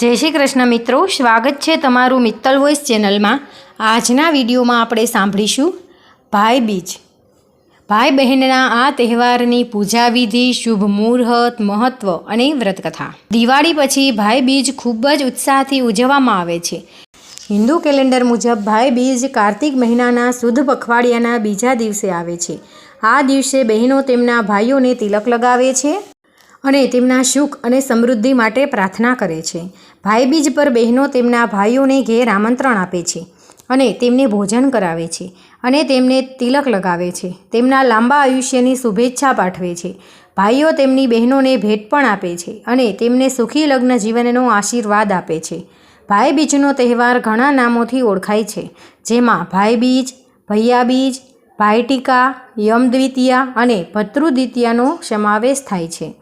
જય શ્રી કૃષ્ણ મિત્રો, સ્વાગત છે તમારું મિત્તલ વોઇસ ચેનલમાં. આજના વિડીયોમાં આપણે સાંભળીશું ભાઈ બીજ. ભાઈ બહેનના આ તહેવારની પૂજા વિધિ શુભ મુહૂર્ત, મહત્વ અને વ્રતકથા. દિવાળી પછી ભાઈ બીજ ખૂબ જ ઉત્સાહથી ઉજવવામાં આવે છે. હિન્દુ કેલેન્ડર મુજબ ભાઈ બીજ કાર્તિક મહિનાના શુદ્ધ પખવાડિયાના બીજા દિવસે આવે છે. આ દિવસે બહેનો તેમના ભાઈઓને તિલક લગાવે છે અને તેમના સુખ અને સમૃદ્ધિ માટે પ્રાર્થના કરે છે. ભાઈબીજ પર બહેનો તેમના ભાઈઓને ઘેર આમંત્રણ આપે છે અને તેમને ભોજન કરાવે છે અને તેમને તિલક લગાવે છે. તેમના લાંબા આયુષ્યની શુભેચ્છા પાઠવે છે. ભાઈઓ તેમની બહેનોને ભેટ પણ આપે છે અને તેમને સુખી લગ્ન જીવનનો આશીર્વાદ આપે છે. ભાઈબીજનો તહેવાર ઘણા નામોથી ઓળખાય છે, જેમાં ભાઈબીજ, ભૈયાબીજ, ભાઈટીકા, યમદ્વિતીયા અને ભતૃદ્વિતીયાનો સમાવેશ થાય છે.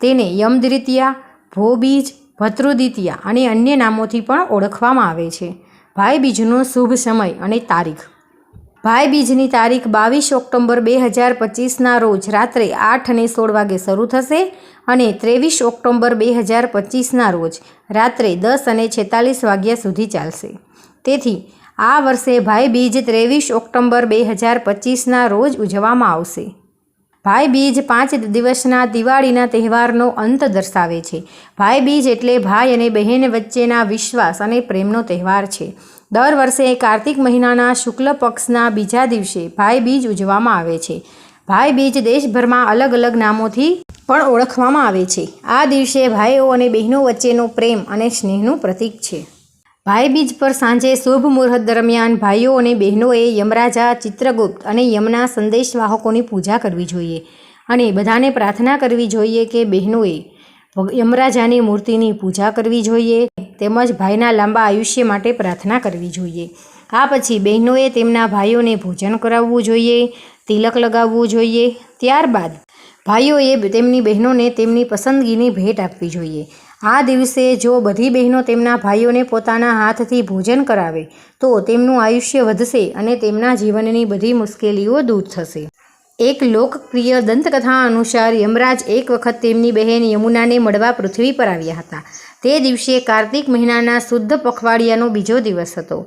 તેને યમદ્વિતીયા, ભોબીજ ભતૃદ્વિતીયા અને અન્ય નામોથી પણ ઓળખવામાં આવે છે. ભાઈબીજનો શુભ સમય અને તારીખ. ભાઈબીજની તારીખ બાવીસ ઓક્ટોબર બે હજાર પચીસના રોજ રાત્રે આઠ અને સોળ વાગે શરૂ થશે અને ત્રેવીસ ઓક્ટોબર બે હજાર પચીસના રોજ રાત્રે દસ અને છેતાલીસ વાગ્યા સુધી ચાલશે. તેથી આ વર્ષે ભાઈબીજ ત્રેવીસ ઓક્ટોબર બે હજાર પચીસના રોજ ઉજવવામાં આવશે. ભાઈ બીજ પાંચ દિવસના દિવાળીના તહેવારનો અંત દર્શાવે છે. ભાઈ બીજ એટલે ભાઈ અને બહેન વચ્ચેના વિશ્વાસ અને પ્રેમનો તહેવાર છે. દર વર્ષે કાર્તિક મહિનાના શુક્લ પક્ષના બીજા દિવસે ભાઈ બીજ ઉજવવામાં આવે છે. ભાઈ બીજ દેશભરમાં અલગ અલગ નામોથી પણ ઓળખવામાં આવે છે. આ દિવસે ભાઈઓ અને બહેનો વચ્ચેનો પ્રેમ અને સ્નેહનું પ્રતીક છે. ભાઈબીજ પર સાંજે શુભ મુહૂર્ત દરમિયાન ભાઈઓ અને બહેનોએ યમરાજા, ચિત્રગુપ્ત અને યમના સંદેશવાહકોની પૂજા કરવી જોઈએ અને બધાને પ્રાર્થના કરવી જોઈએ કે બહેનોએ યમરાજાની મૂર્તિની પૂજા કરવી જોઈએ તેમજ ભાઈના લાંબા આયુષ્ય માટે પ્રાર્થના કરવી જોઈએ. આ પછી બહેનોએ તેમના ભાઈઓને ભોજન કરાવવું જોઈએ, તિલક લગાવવું જોઈએ. ત્યારબાદ ભાઈઓએ તેમની બહેનોને તેમની પસંદગીની ભેટ આપવી જોઈએ. આ દિવસે જો બધી બહેનો તેમના ભાઈઓને પોતાના હાથથી ભોજન કરાવે, તો તેમનું આયુષ્ય વધશે અને તેમના જીવનની બધી મુશ્કેલીઓ દૂર થશે. એક લોકપ્રિય દંતકથા અનુસાર યમરાજ એક વખત તેમની બહેન યમુનાને મળવા પૃથ્વી પર આવ્યા હતા. તે દિવસે કાર્તિક મહિનાના શુદ્ધ પખવાડિયાનો બીજો દિવસ હતો.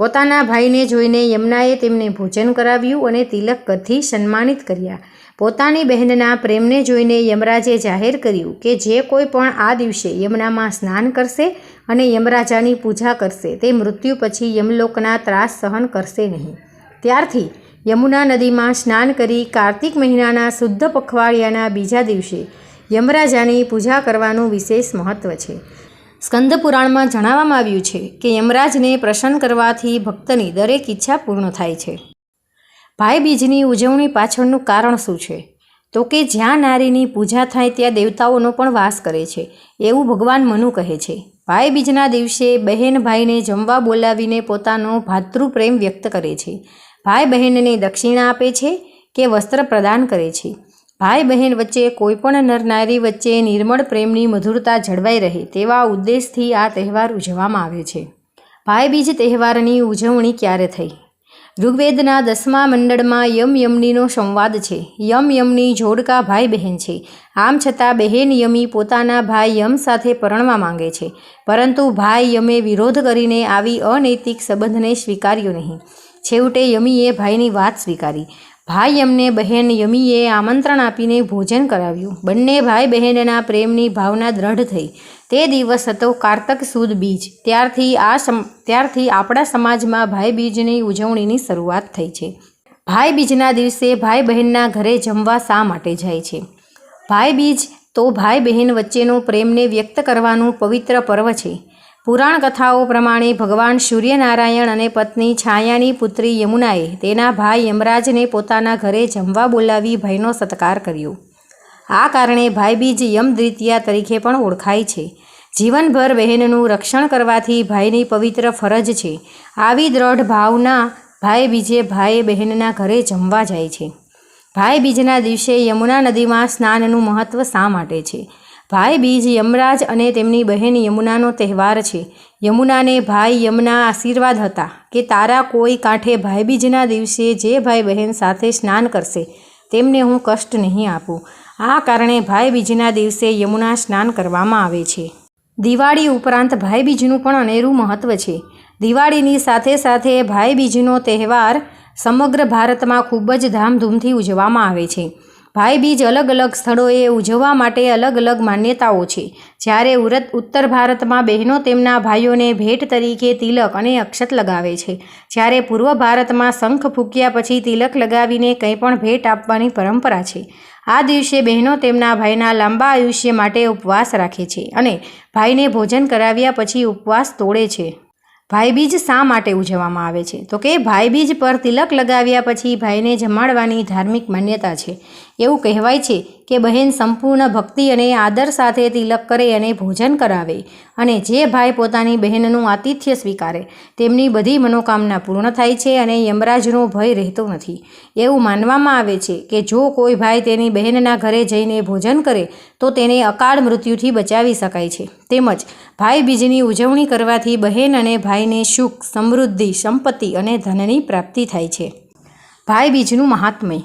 પોતાના ભાઈને જોઈને યમુનાએ તેમને ભોજન કરાવ્યું અને તિલક કરથી સન્માનિત કર્યા. પોતાની બહેનના પ્રેમને જોઈને યમરાજે જાહેર કર્યું કે જે કોઈ પણ આ દિવસે યમુનામાં સ્નાન કરશે અને યમરાજાની પૂજા કરશે, તે મૃત્યુ પછી યમલોકના ત્રાસ સહન કરશે નહીં. ત્યારથી યમુના નદીમાં સ્નાન કરી કાર્તિક મહિનાના શુદ્ધ પખવાડિયાના બીજા દિવસે યમરાજાની પૂજા કરવાનું વિશેષ મહત્ત્વ છે. સ્કંદ પુરાણમાં જણાવવામાં આવ્યું છે કે યમરાજને પ્રસન્ન કરવાથી ભક્તની દરેક ઈચ્છા પૂર્ણ થાય છે. ભાઈ બીજની ઉજવણી પાછળનું કારણ શું છે? તો કે જ્યાં નારીની પૂજા થાય ત્યાં દેવતાઓનો પણ વાસ કરે છે, એવું ભગવાન મનુ કહે છે. ભાઈબીજના દિવસે બહેન ભાઈને જમવા બોલાવીને પોતાનો ભાતૃપ્રેમ વ્યક્ત કરે છે. ભાઈ બહેનને દક્ષિણા આપે છે કે વસ્ત્ર પ્રદાન કરે છે. ભાઈ બહેન વચ્ચે કોઈપણ નર નારી વચ્ચે નિર્મળ પ્રેમની મધુરતા જળવાઈ રહે તેવા ઉદ્દેશથી આ તહેવાર ઉજવવામાં આવે છે. ભાઈબીજ તહેવારની ઉજવણી ક્યારે થઈ? ઋગ્વેદના દસમા મંડળમાં યમ યમનીનો સંવાદ છે. યમ યમની જોડકા ભાઈ બહેન છે. આમ છતાં બહેન યમી પોતાના ભાઈ યમ સાથે પરણવા માંગે છે. પરંતુ ભાઈ યમે વિરોધ કરીને આવી અનૈતિક સંબંધને સ્વીકાર્યો નહીં. છેવટે યમીએ ભાઈની વાત સ્વીકારી. ભાઈ અમને બહેન યમીએ આમંત્રણ આપીને ભોજન કરાવ્યું. બંને ભાઈ બહેનના પ્રેમની ભાવના દ્રઢ થઈ. તે દિવસ હતો કારતક સુદ બીજ. ત્યારથી આ સમ, ત્યારથી આપણા સમાજમાં ભાઈ બીજની ઉજવણીની શરૂઆત થઈ છે. ભાઈ બીજના દિવસે ભાઈ બહેનના ઘરે જમવા શા માટે જાય છે? ભાઈ બીજ તો ભાઈ બહેન વચ્ચેનો પ્રેમને વ્યક્ત કરવાનું પવિત્ર પર્વ છે. પુરાણ કથાઓ પ્રમાણે ભગવાન સૂર્યનારાયણ અને પત્ની છાયાની પુત્રી યમુનાએ તેના ભાઈ યમરાજને પોતાના ઘરે જમવા બોલાવી ભાઈનો સત્કાર કર્યો. આ કારણે ભાઈબીજ યમ દ્વિતીયા તરીકે પણ ઓળખાય છે. જીવનભર બહેનનું રક્ષણ કરવાથી ભાઈની પવિત્ર ફરજ છે. આવી દ્રઢ ભાવના ભાઈ બીજે ભાઈ બહેનના ઘરે જમવા જાય છે. ભાઈ બીજના દિવસે યમુના નદીમાં સ્નાનનું મહત્ત્વ શા માટે છે? ભાઈ બીજ યમરાજ અને તેમની બહેન યમુનાનો તહેવાર છે. યમુનાને ભાઈ યમના આશીર્વાદ હતા કે તારા કોઈ કાંઠે ભાઈબીજના દિવસે જે ભાઈ બહેન સાથે સ્નાન કરશે, તેમને હું કષ્ટ નહીં આપું. આ કારણે ભાઈબીજના દિવસે યમુના સ્નાન કરવામાં આવે છે. દિવાળી ઉપરાંત ભાઈબીજનું પણ અનેરું મહત્ત્વ છે. દિવાળીની સાથે સાથે ભાઈબીજનો તહેવાર સમગ્ર ભારતમાં ખૂબ જ ધામધૂમથી ઉજવવામાં આવે છે. ભાઈબીજ અલગ અલગ સ્થળોએ ઉજવવા માટે અલગ અલગ માન્યતાઓ છે. જ્યારે ઉરત ઉત્તર ભારતમાં બહેનો તેમના ભાઈઓને ભેટ તરીકે તિલક અને અક્ષત લગાવે છે. જ્યારે પૂર્વ ભારતમાં શંખ ફૂંક્યા પછી તિલક લગાવીને કંઈ પણ ભેટ આપવાની પરંપરા છે. આ દિવસે બહેનો તેમના ભાઈના લાંબા આયુષ્ય માટે ઉપવાસ રાખે છે અને ભાઈને ભોજન કરાવ્યા પછી ઉપવાસ તોડે છે. ભાઈબીજ શા માટે ઉજવવામાં આવે છે? તો કે ભાઈબીજ પર તિલક લગાવ્યા પછી ભાઈને જમાડવાની ધાર્મિક માન્યતા છે. એવું કહેવાય છે કે બહેન સંપૂર્ણ ભક્તિ અને આદર સાથે તિલક કરે અને ભોજન કરાવે અને જે ભાઈ પોતાની બહેનનું આતિથ્ય સ્વીકારે, તેમની બધી મનોકામના પૂર્ણ થાય છે અને યમરાજનો ભય રહેતો નથી. એવું માનવામાં આવે છે કે જો કોઈ ભાઈ તેની બહેનના ઘરે જઈને ભોજન કરે, તો તેને અકાળ મૃત્યુથી બચાવી શકાય છે. તેમજ ભાઈ બીજની ઉજવણી કરવાથી બહેન અને ભાઈને સુખ, સમૃદ્ધિ, સંપત્તિ અને ધનની પ્રાપ્તિ થાય છે. ભાઈ બીજનું મહાત્મય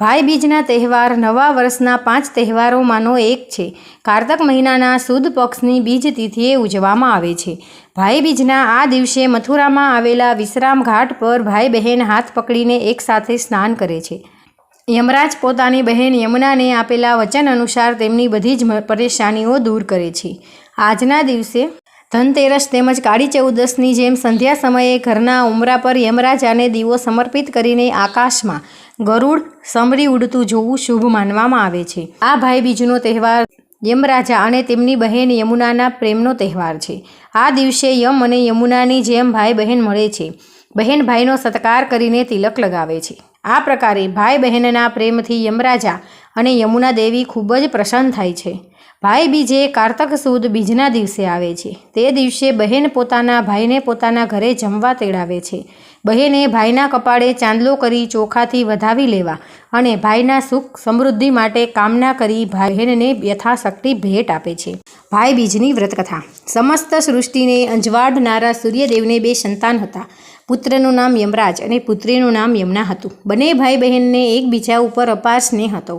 ભાઈ બીજના તહેવાર નવા વર્ષના પાંચ તહેવારોમાંનો એક છે. કારતક મહિનાના સુદ પક્ષની બીજ તિથિએ ઉજવવામાં આવે છે. ભાઈબીજના આ દિવસે મથુરામાં આવેલા વિશ્રામ ઘાટ પર ભાઈ બહેન હાથ પકડીને એકસાથે સ્નાન કરે છે. યમરાજ પોતાની બહેન યમુનાને આપેલા વચન અનુસાર તેમની બધી જ પરેશાનીઓ દૂર કરે છે. આજના દિવસે ધનતેરસ તેમજ કાળી ચૌદસની જેમ સંધ્યા સમયે ઘરના ઉમરા પર યમરાજાને દીવો સમર્પિત કરીને આકાશમાં ગરુડ સમરી ઉડતું જોવું શુભ માનવામાં આવે છે. આ ભાઈ બીજનો તહેવાર યમરાજા અને તેમની બહેન યમુનાના પ્રેમનો તહેવાર છે. આ દિવસે યમ અને યમુનાની જેમ ભાઈ બહેન મળે છે. બહેન ભાઈનો સત્કાર કરીને તિલક લગાવે છે. આ પ્રકારે ભાઈ બહેનના પ્રેમથી યમરાજા અને યમુના દેવી ખૂબ જ પ્રસન્ન થાય છે. ભાઈ બીજે કારતક સુદ બીજના દિવસે આવે છે. તે દિવસે બહેન પોતાના ભાઈને પોતાના ઘરે જમવા તેડાવે છે. બહેને ભાઈના કપાળે ચાંદલો કરી ચોખાથી વધાવી લેવા અને ભાઈના સુખ સમૃદ્ધિ માટે કામના કરી બહેનને યથાશક્તિ ભેટ આપે છે. ભાઈ બીજની વ્રતકથા. સમસ્ત સૃષ્ટિને અંજવાડનારા સૂર્યદેવને બે સંતાન હતા. પુત્રનું નામ યમરાજ અને પુત્રીનું નામ યમના હતું. બંને ભાઈ બહેનને એકબીજા ઉપર અપાર સ્નેહ હતો.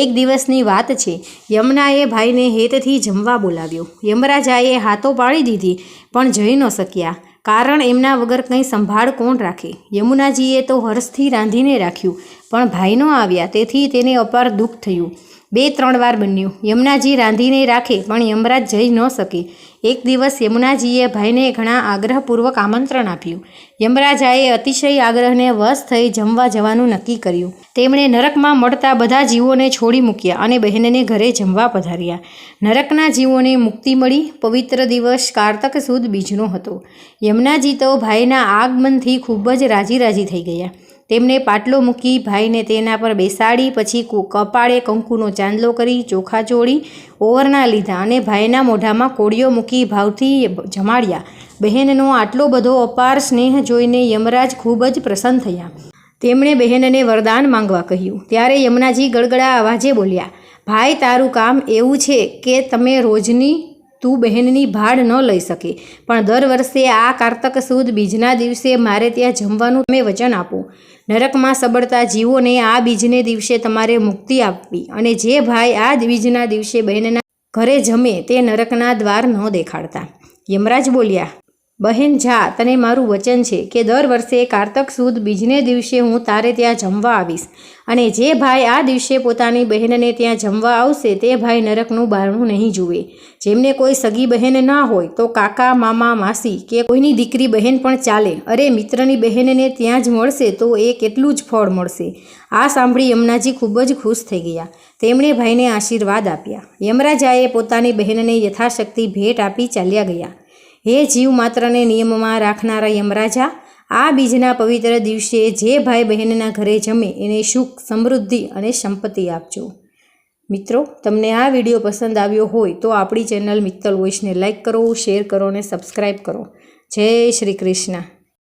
એક દિવસની વાત છે, યમનાએ ભાઈને હેતથી જમવા બોલાવ્યો. યમરાજાએ હાથો પાડી દીધી, પણ જઈ ન શક્યા. કારણ એમના વગર કંઈ સંભાળ કોણ રાખે? યમુનાજીએ તો હર્ષથી રાંધીને રાખ્યું, પણ ભાઈ ન આવ્યા, તેથી તેને અપાર દુઃખ થયું. બે ત્રણ વાર બન્યું. યમુનાજી રાંધીને રાખે, પણ યમરાજ જઈ ન શકે. એક દિવસ યમુનાજીએ ભાઈને ઘણા આગ્રહપૂર્વક આમંત્રણ આપ્યું. યમરાજાએ અતિશય આગ્રહને વશ થઈ જમવા જવાનું નક્કી કર્યું. તેમણે નરકમાં મળતા બધા જીવોને છોડી મૂક્યા અને બહેનને ઘરે જમવા પધાર્યા. નરકના જીવોને મુક્તિ મળી. પવિત્ર દિવસ કારતક સુદ બીજનો હતો. યમુનાજી તો ભાઈના આગમનથી ખૂબ જ રાજી રાજી થઈ ગયા. તેમણે પાટલો મૂકી ભાઈને તેના પર બેસાડી, પછી કપાળે કંકુનો ચાંદલો કરી, ચોખા ચોળી, ઓવરના લીધા અને ભાઈના મોઢામાં કોળીઓ મૂકી ભાવથી જમાડ્યા. બહેનનો આટલો બધો અપાર સ્નેહ જોઈને યમરાજ ખૂબ જ પ્રસન્ન થયા. તેમણે બહેનને વરદાન માંગવા કહ્યું. ત્યારે યમુનાજી ગળગડા અવાજે બોલ્યા, ભાઈ, તારું કામ એવું છે કે તમે રોજની, તું બહેનની ભાડ ન લઈ શકે, પણ દર વર્ષે આ કારતક સુદ બીજના દિવસે મારે ત્યાં જમવાનું તમે વચન આપો. નરકમાં સબળતા જીવોને આ બીજને દિવસે તમારે મુક્તિ આપવી અને જે ભાઈ આ બીજના દિવસે બહેનના ઘરે જમે તે નરકના દ્વાર ન દેખાડતા. યમરાજ બોલ્યા બહેન જા, તને મારું વચન છે કે દર વર્ષે કારતક સુદ બીજને દિવસે હું તારે ત્યાં જમવા આવીશ. અને જે ભાઈ આ દિવસે પોતાની બહેનને ત્યાં જમવા આવશે, તે ભાઈ નરકનું બારણું નહીં જુએ. જેમને કોઈ સગી બહેન ના હોય, તો કાકા, મામા, માસી કે કોઈની દીકરી બહેન પણ ચાલે. અરે, મિત્રની બહેનને ત્યાં જ મળશે, તો એ કેટલું જ ફળ મળશે. આ સાંભળી યમુનાજી ખૂબ જ ખુશ થઈ ગયા. તેમણે ભાઈને આશીર્વાદ આપ્યા. યમરાજાએ પોતાની બહેનને યથાશક્તિ ભેટ આપી ચાલ્યા ગયા. હે જીવ માત્રને નિયમમાં રાખનારા યમરાજા, આ બીજના પવિત્ર દિવસે જે ભાઈ બહેનના ઘરે જમે એને સુખ, સમૃદ્ધિ અને સંપત્તિ આપજો. મિત્રો, તમને આ વીડિયો પસંદ આવ્યો હોય તો આપણી ચેનલ મિત્તલ વોઇસને લાઇક કરો, શેર કરો અને સબસ્ક્રાઈબ કરો. જય શ્રી કૃષ્ણ.